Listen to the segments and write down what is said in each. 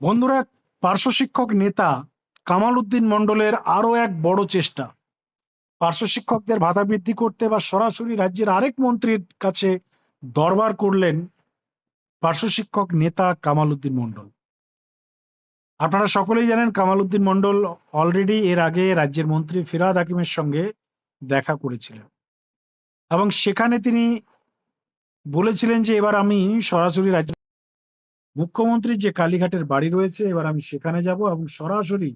বন্ধুরা, পার্শ্ব শিক্ষক নেতা কামাল উদ্দিন মণ্ডলের আরও এক বড় চেষ্টা। পার্শ্ব শিক্ষকদের ভাতা বৃদ্ধি করতে বা সরাসরি রাজ্যের আরেক মন্ত্রীর কাছে দরবার করলেন পার্শ্ব শিক্ষক নেতা কামাল উদ্দিন মণ্ডল। আপনারা সকলেই জানেন কামাল উদ্দিন মণ্ডল অলরেডি এর আগে রাজ্যের মন্ত্রী ফিরাদ হাকিমের সঙ্গে দেখা করেছিলেন এবং সেখানে তিনি বলেছিলেন যে, এবার আমি সরাসরি রাজ্য মুখ্যমন্ত্রীর যে কালীঘাটের বাড়ি রয়েছে, এবার আমি সেখানে যাব এবং সরাসরি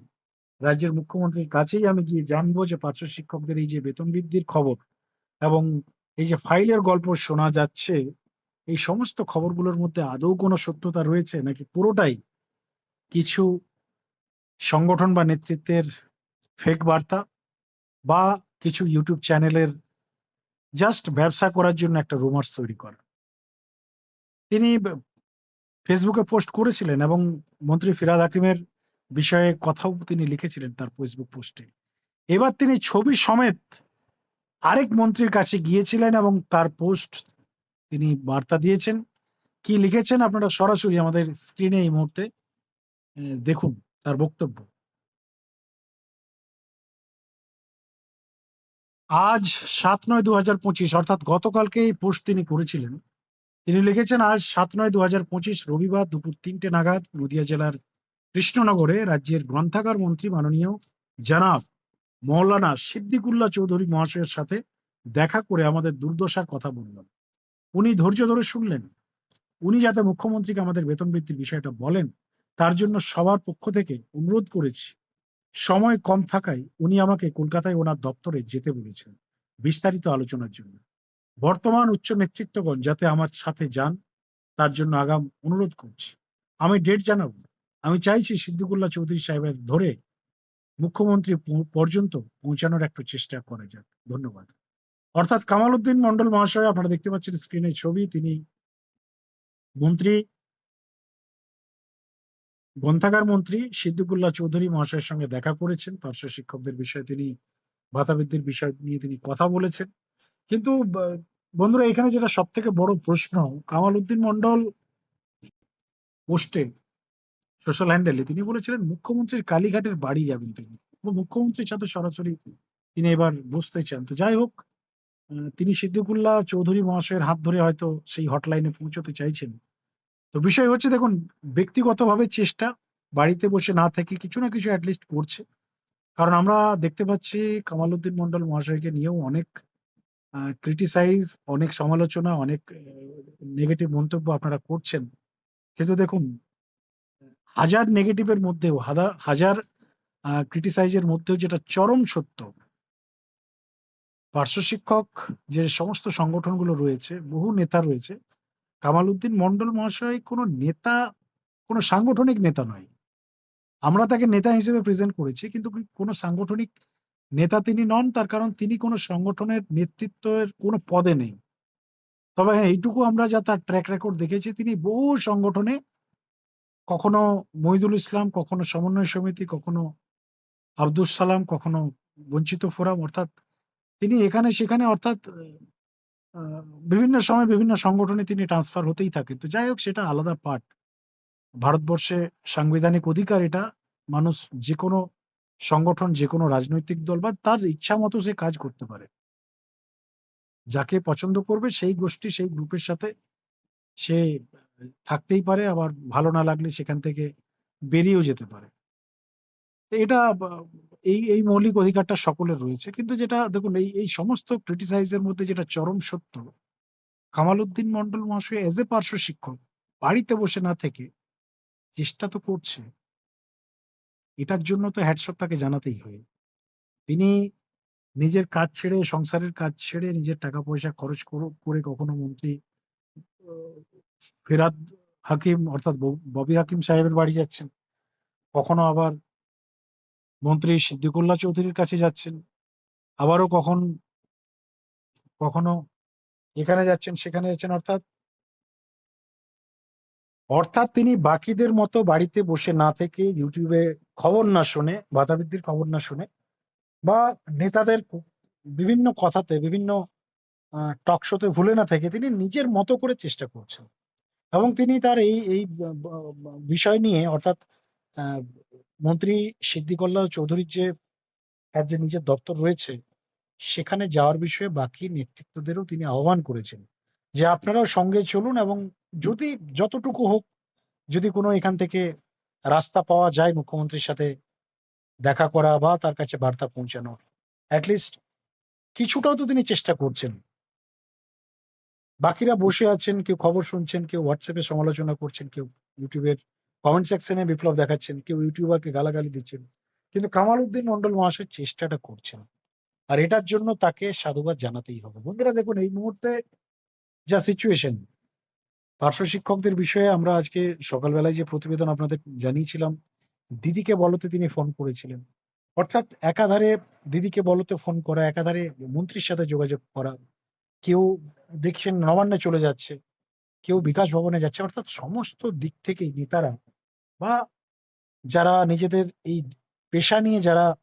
রাজ্যের মুখ্যমন্ত্রীর কাছেই আমি গিয়ে জানব যে পার্শ্ব শিক্ষকদের এই যে বেতন বৃদ্ধির খবর এবং এই যে ফাইলের গল্প শোনা যাচ্ছে, এই সমস্ত খবরগুলোর মধ্যে আদৌ কোনো সত্যতা রয়েছে নাকি পুরোটাই কিছু সংগঠন বা নেতৃত্বের ফেক বার্তা বা কিছু ইউটিউব চ্যানেলের জাস্ট ব্যবসা করার জন্য একটা রুমার্স তৈরি করা? তিনি ফেসবুকে পোস্ট করেছিলেন এবং মন্ত্রী ফিরাদ হাকিমের বিষয়ে কথাও তিনি লিখেছিলেন তার ফেসবুক পোস্টে। এবার তিনি ছবি সমেত আরেক মন্ত্রীর কাছে গিয়েছিলেন এবং তার পোস্ট তিনি বার্তা দিয়েছেন। কি লিখেছেন আপনারা সরাসরি আমাদের স্ক্রিনে এই মুহূর্তে? দেখুন তার বক্তব্য। আজ সাত নয় দু হাজার পঁচিশ, অর্থাৎ গতকালকে এই পোস্ট তিনি করেছিলেন। তিনি লিখেছেন, আজ সাত নয় দু হাজার পঁচিশ রবিবার দুপুর তিনটে নাগাদ নদিয়া জেলার কৃষ্ণনগরে রাজ্যের গ্রন্থাগার মন্ত্রী মাননীয় জনাব মৌলানা সিদ্দিকুল্লাহ চৌধুরী মহাশয়ের সাথে দেখা করে আমাদের দুর্দশার কথা বললেন। উনি ধৈর্য ধরে শুনলেন। উনি যাতে মুখ্যমন্ত্রীকে আমাদের বেতন বৃদ্ধির বিষয়টা বলেন, তার জন্য সবার পক্ষ থেকে অনুরোধ করেছি। সময় কম থাকায় উনি আমাকে কলকাতায় ওনার দপ্তরে যেতে বলেছেন বিস্তারিত আলোচনার জন্য। বর্তমান উচ্চ নেতৃত্বগণ যাতে আমার সাথে যান, তার জন্য আগাম অনুরোধ করছি। আমি ডেট জানাব। আমি চাইছি সিদ্দিকুল্লাহ চৌধুরী সাহেবের ধরে মুখ্যমন্ত্রী পর্যন্ত পৌঁছানোর একটু চেষ্টা করা যাক। ধন্যবাদ। অর্থাৎ কামাল উদ্দিন মন্ডল মহাশয়, আপনারা দেখতে পাচ্ছেন স্ক্রিনে ছবি, তিনি মন্ত্রী, গ্রন্থাগার মন্ত্রী, সিদ্দিকুল্লাহ চৌধুরী মহাশয়ের সঙ্গে দেখা করেছেন। পার্শ্ব শিক্ষকদের বিষয়ে তিনি ভাতা বৃদ্ধির বিষয় নিয়ে তিনি কথা বলেছেন। কিন্তু বন্ধুরা, এখানে যেটা সব থেকে বড় প্রশ্ন কামাল উদ্দিন মন্ডল পোস্টে সোশ্যাল হ্যান্ডেলে তিনি বলেছিলেন, মুখ্যমন্ত্রীর কালীঘাটের বাড়ি যাবেন তিনি। মুখ্যমন্ত্রীর সাথে সরাসরি তিনি এবার বসতে চান। তো যাই হোক তিনি সিদ্দিকুল্লাহ চৌধুরী মহাশয়ের হাত ধরে হয়তো সেই হটলাইনে পৌঁছতে চাইছেন। তো বিষয় হচ্ছে, দেখুন, ব্যক্তিগতভাবে চেষ্টা, বাড়িতে বসে না থেকে কিছু না কিছু অ্যাটলিস্ট করছে। কারণ আমরা দেখতে পাচ্ছি কামাল উদ্দিন মন্ডল মহাশয়কে নিয়েও অনেক ক্রিটিসাইজ অনেক সমালোচনা, অনেক নেগেটিভ মন্তব্য আপনারা করছেন। কিন্তু দেখুন, হাজার নেগেটিভের মধ্যেও হাজার ক্রিটিসাইজের মধ্যেও যেটা চরম সত্য, পার্শ্ব শিক্ষক যে সমস্ত সংগঠনগুলো রয়েছে, বহু নেতা রয়েছে কামাল উদ্দিন মন্ডল মহাশয় কোনো নেতা, কোনো সাংগঠনিক নেতা নয়। আমরা তাকে নেতা হিসেবে প্রেজেন্ট করেছি, কিন্তু কোনো সাংগঠনিক নেতা তিনি নন, তার কারণ তিনি কোনো সংগঠনের নেতৃত্বের কোনো পদে নেই। তবে হ্যাঁ এইটুকু আমরা যা তার ট্র্যাক রেকর্ড দেখেছি, তিনি বহু সংগঠনে কখনো মহিদুল ইসলাম, কখনো সমন্বয় সমিতি, কখনো আব্দুল সালাম, কখনো বঞ্চিত ফোরাম, অর্থাৎ তিনি এখানে সেখানে, অর্থাৎ বিভিন্ন সময় বিভিন্ন সংগঠনে তিনি ট্রান্সফার হতেই থাকেন তো যাই হোক, সেটা আলাদা পার্ট ভারতবর্ষে সাংবিধানিক অধিকার এটা, মানুষ যে কোনো সংগঠন যে কোনো রাজনৈতিক দল বা তার ইচ্ছা মতো সে কাজ করতে পারে। যাকে পছন্দ করবে সেই গোষ্ঠী, সেই গ্রুপের সাথে সে থাকতেই পারে, আবার ভালো না লাগলে সেখান থেকে বেরিয়েও যেতে পারে। এটা এই এই মৌলিক অধিকারটা সকলের রয়েছে। কিন্তু যেটা, দেখুন, এই এই সমস্ত ক্রিটিসাইজের মধ্যে যেটা চরম সত্য কামাল উদ্দিন মন্ডল মহাশয় এজ এ পার্শ্ব শিক্ষক, বাড়িতে বসে না থেকে চেষ্টা তো করছে। এটার জন্য তো হ্যাটসঅপ তাকে জানাতেই হয়। তিনি নিজের কাজ ছেড়ে, সংসারের কাজ ছেড়ে নিজের টাকা পয়সা খরচ করে কখনো মন্ত্রী, ফেরাদ হাকিম অর্থাৎ ববি হাকিম সাহেবের বাড়ি যাচ্ছেন। কখনো আবার মন্ত্রী সিদ্দিকুল্লাহ চৌধুরীর কাছে যাচ্ছেন। আবারও কখন, কখনো এখানে যাচ্ছেন, সেখানে যাচ্ছেন, অর্থাৎ অর্থাৎ তিনি বাকিদের মতো বাড়িতে বসে না থেকে ইউটিউবে খবর না শুনে ভাতাবৃদ্ধির খবর না শুনে বা নেতাদের বিভিন্ন কথাতে বিভিন্ন টক শোতে ভুলে না থেকে তিনি নিজের মতো করে চেষ্টা করছেন এবং তিনি তার এই এই বিষয় নিয়ে অর্থাৎ মন্ত্রী সিদ্দিকুল্লাহ চৌধুরীর যে তার যে নিজের দপ্তর রয়েছে, সেখানে যাওয়ার বিষয়ে বাকি নেতৃত্বদেরও তিনি আহ্বান করেছেন। যে আপনারাও সঙ্গে চলুন এবং যদি যতটুকু হোক যদি কোনো এখান থেকে রাস্তা পাওয়া যায় মুখ্যমন্ত্রীর সাথে দেখা করা বা তার কাছে বার্তা পৌঁছানো এট লিস্ট কিছুটাও তো তিনি চেষ্টা করছেন। বাকিরা বসে আছেন, কেউ খবর শুনছেন, কেউ হোয়াটসঅ্যাপে সমালোচনা করছেন, কেউ ইউটিউবের কমেন্ট সেকশনে বিপ্লব দেখাচ্ছেন, কেউ ইউটিউবারকে গালাগালি দিচ্ছেন। কিন্তু কামাল উদ্দিন মন্ডল মহাশয় চেষ্টাটা করছেন। আর এটার জন্য তাকে সাধুবাদ জানাতেই হবে। বন্ধুরা দেখুন এই মুহূর্তে যা সিচুয়েশন পার্শ্ব শিক্ষকদের বিষয়ে আমরা আজকে সকালবেলায় যে প্রতিবেদন আপনাদের জানিয়েছিলাম, দিদিকে বলতে তিনি ফোন করেছিলেন। অর্থাৎ একাধারে দিদিকে বলতে ফোন করা, একাধারে মন্ত্রীর সাথে যোগাযোগ করা। কেউ দেখছেন নবান্নে চলে যাচ্ছে, কেউ বিকাশ ভবনে যাচ্ছে। অর্থাৎ সমস্ত দিক থেকেই নেতারা বা যারা নিজেদের এই পেশা নিয়ে যারা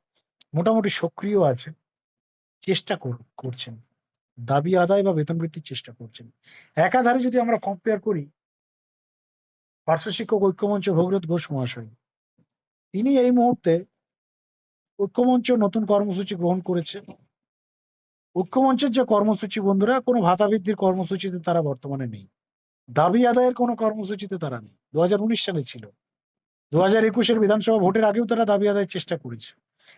মোটামুটি সক্রিয় আছে, চেষ্টা কর করছেন। দাবি, আদায় বা বেতন বৃদ্ধির চেষ্টা করছেন। একাধারে যদি আমরা কম্পেয়ার করি, পার্শ্ব শিক্ষক ঐক্যমঞ্চ ভগীরথ ঘোষ মহাশয়। তিনি এই মুহূর্তে ঐক্যমঞ্চ নতুন কর্মসূচি গ্রহণ করেছে। ঐক্যমঞ্চের যে কর্মসূচি, বন্ধুরা, কোনো ভাতা বৃদ্ধির কর্মসূচিতে তারা বর্তমানে নেই। দাবি, আদায়ের কোনো কর্মসূচিতে তারা নেই। ২০১৯ সালে ছিল। ২০২১ একুশের বিধানসভা ভোটের আগেও তারা দাবি, আদায়ের চেষ্টা করেছে।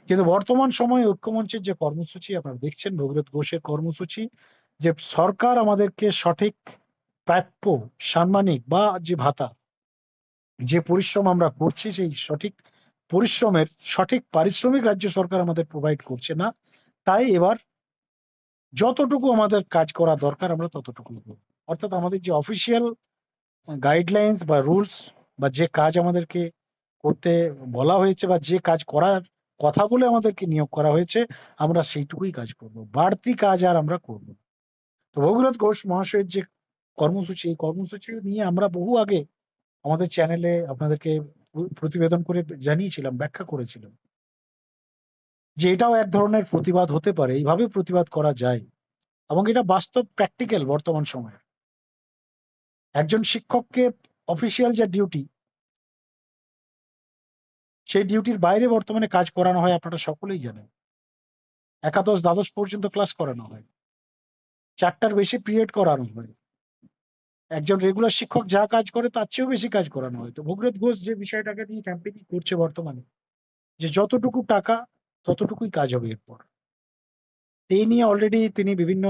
কিন্তু বর্তমান সময়ে ঐক্যমঞ্চের যে কর্মসূচি, আপনারা দেখছেন ভগীরথ ঘোষের কর্মসূচি, যে সরকার আমাদেরকে সঠিক প্রাপ্য সাম্মানিক বা যে ভাতা, যে পরিশ্রম আমরা করছি, সেই সঠিক পরিশ্রমের, সঠিক পারিশ্রমিক রাজ্য সরকার আমাদের প্রোভাইড করছে না। তাই এবার যতটুকু আমাদের কাজ করা দরকার আমরা ততটুকু। অর্থাৎ আমাদের যে অফিসিয়াল গাইডলাইনস বা রুলস বা যে কাজ আমাদেরকে করতে বলা হয়েছে বা যে কাজ করার কথা বলে আমাদেরকে নিয়োগ করা হয়েছে, আমরা সেইটুকুই কাজ করব। বাড়তি কাজ আর আমরা করব তো ভগীরথ ঘোষ মহাশয়ের যে কর্মসূচি, এই কর্মসূচি নিয়ে আমরা বহু আগে আমাদের চ্যানেলে আপনাদেরকে প্রতিবেদন করে জানিয়েছিলাম, ব্যাখ্যা করেছিলাম। যে এটাও এক ধরনের প্রতিবাদ হতে পারে। এইভাবেও প্রতিবাদ করা যায়। এবং এটা বাস্তব প্র্যাকটিক্যাল বর্তমান সময়ে। একজন শিক্ষককে অফিসিয়াল যে ডিউটি সেই ডিউটির বাইরে বর্তমানে কাজ করানো হয় আপনারা সকলেই জানেন। একাদশ, দ্বাদশ পর্যন্ত ক্লাস করানো হয়। চারটার বেশি পিরিয়ড করানো হয়। একজন রেগুলার শিক্ষক যা কাজ করে তার চেয়েও বেশি কাজ করানো হয়। তো ভগীরথ ঘোষ যে বিষয়টাকে নিয়ে ক্যাম্পেইনিং করছে বর্তমানে যে যতটুকু টাকা ততটুকুই কাজ হবে এরপর। এই নিয়ে অলরেডি তিনি বিভিন্ন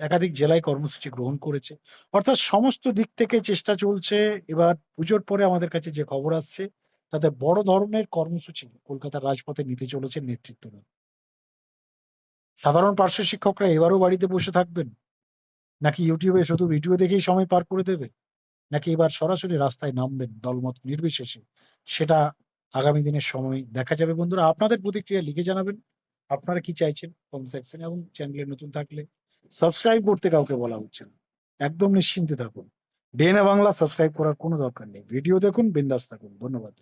একাধিক জেলায় কর্মসূচি গ্রহণ করেছে। অর্থাৎ সমস্ত দিক থেকে চেষ্টা চলছে। এবার পুজোর পরে আমাদের কাছে যে খবর আসছে তাতে বড় ধরনের কর্মসূচি কলকাতার রাজপথে নিতে চলেছেন নেতৃত্বরা। সাধারণ পার্শ্ব শিক্ষকরা এবারও বাড়িতে বসে থাকবেন? নাকি এ শুধু ভিডিও দেখেই সময় পার করে দেবে? নাকি এবার সরাসরি রাস্তায় নামবেন দলমত নির্বিশেষে? সেটা আগামী দিনের সময় দেখা যাবে বন্ধুরা। আপনাদের প্রতিক্রিয়া লিখে জানাবেন। আপনারা কি চাইছেন কমেন্ট সেকশনে এবং চ্যানেলে নতুন থাকলে সাবস্ক্রাইব করতে কাউকে বলা হচ্ছে না। একদম নিশ্চিন্তে থাকুন। ডিএনএ বাংলা সাবস্ক্রাইব করার কোনো দরকার নেই। ভিডিও দেখুন, বিন্দাস থাকুন। ধন্যবাদ।